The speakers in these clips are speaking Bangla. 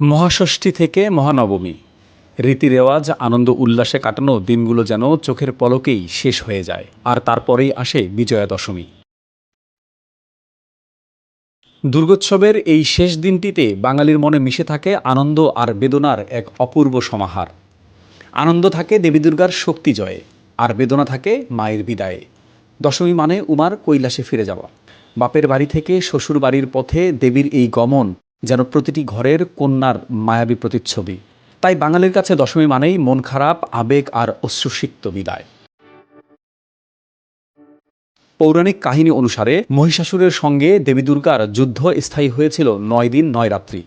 মহাষষ্ঠী থেকে মহানবমী। রীতি রেওয়াজ, আনন্দ উল্লাসে কাটানো দিনগুলো যেন চোখের পলকেই শেষ হয়ে যায়। আর তারপরেই আসে বিজয়া দশমী দুর্গোৎসবের এই শেষ দিনটিতে বাঙালির মনে মিশে থাকে আনন্দ আর বেদনার এক অপূর্ব সমাহার। আনন্দ থাকে দেবী দুর্গার শক্তি জয়ে, আর বেদনা থাকে মায়ের বিদায়ে। দশমী মানে উমার কৈলাসে ফিরে যাওয়া। বাপের বাড়ি থেকে শ্বশুর বাড়ির পথে দেবীর এই গমন যেন প্রতিটি ঘরের কন্যার মায়াবী প্রতিচ্ছবি। তাই বাঙালির কাছে দশমী মানেই মন খারাপ, আবেগ আর অশ্রুসিক্ত বিদায়। পৌরাণিক কাহিনী অনুসারে মহিষাসুরের সঙ্গে দেবী দুর্গার যুদ্ধ স্থায়ী হয়েছিল নয় দিন, নয় রাত্রি।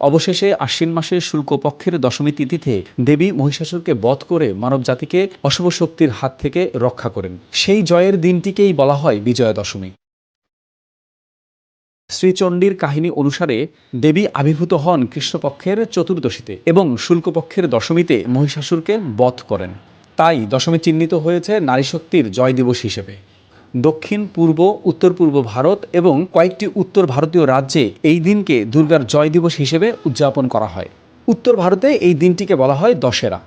অবশেষে আশ্বিন মাসের শুল্কপক্ষের দশমী তিথিতে দেবী মহিষাসুরকে বধ করে মানবজাতিকে অশুভ শক্তির হাত থেকে রক্ষা করেন। সেই জয়ের দিনটিকেই বলা হয় বিজয়া দশমী। শ্রীচণ্ডীর কাহিনী অনুসারে দেবী আবির্ভূত হন কৃষ্ণপক্ষের চতুর্দশীতে এবং শুল্কপক্ষের দশমীতে মহিষাসুরকে বধ করেন। তাই দশমী চিহ্নিত হয়েছে নারী শক্তির জয় দিবস হিসেবে। দক্ষিণ, পূর্ব, উত্তর পূর্ব ভারত এবং কয়েকটি উত্তর ভারতীয় রাজ্যে এই দিনকে দুর্গার জয় দিবস হিসেবে উদযাপন করা হয়। উত্তর ভারতে এই দিনটিকে বলা হয় দশেরা।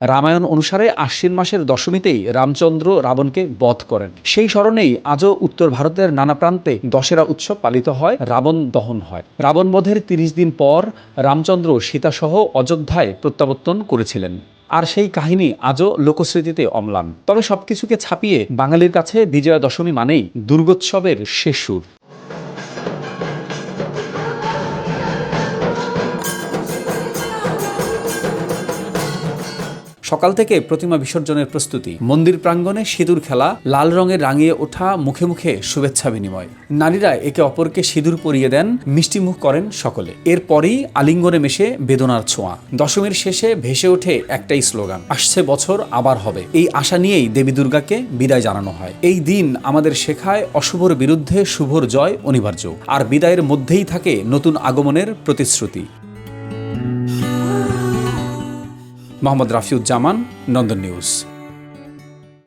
রামায়ণ অনুসারে আশ্বিন মাসের দশমীতেই রামচন্দ্র রাবণকে বধ করেন। সেই স্মরণেই আজও উত্তর ভারতের নানা প্রান্তে দশেরা উৎসব পালিত হয়, রাবণ দহন হয়। রাবণ বধের তিরিশ দিন পর রামচন্দ্র সীতাসহ অযোধ্যায় প্রত্যাবর্তন করেছিলেন। আর সেই কাহিনী আজও লোকস্মৃতিতে অম্লান। তবে সবকিছুকে ছাপিয়ে বাঙালির কাছে বিজয়া দশমী মানেই দুর্গোৎসবের শেষ সুর। সকাল থেকে প্রতিমা বিসর্জনের প্রস্তুতি। মন্দির প্রাঙ্গণে সিঁদুর খেলা, লাল রঙে রাঙিয়ে ওঠা মুখে মুখে শুভেচ্ছা বিনিময়। নারীরা একে অপরকে সিঁদুর পরিয়ে দেন, মিষ্টি মুখ করেন সকলে। এরপরই আলিঙ্গনে মেশে বেদনার ছোঁয়া। দশমীর শেষে ভেসে ওঠে একটাই স্লোগান, আসছে বছর, আবার হবে। এই আশা নিয়েই দেবী দুর্গাকে বিদায় জানানো হয়। এই দিন আমাদের শেখায় অশুভর বিরুদ্ধে শুভর জয় অনিবার্য। আর বিদায়ের মধ্যেই থাকে নতুন আগমনের প্রতিশ্রুতি। মোহাম্মদ রাফিউজ্জামান নন্দন নিউজ।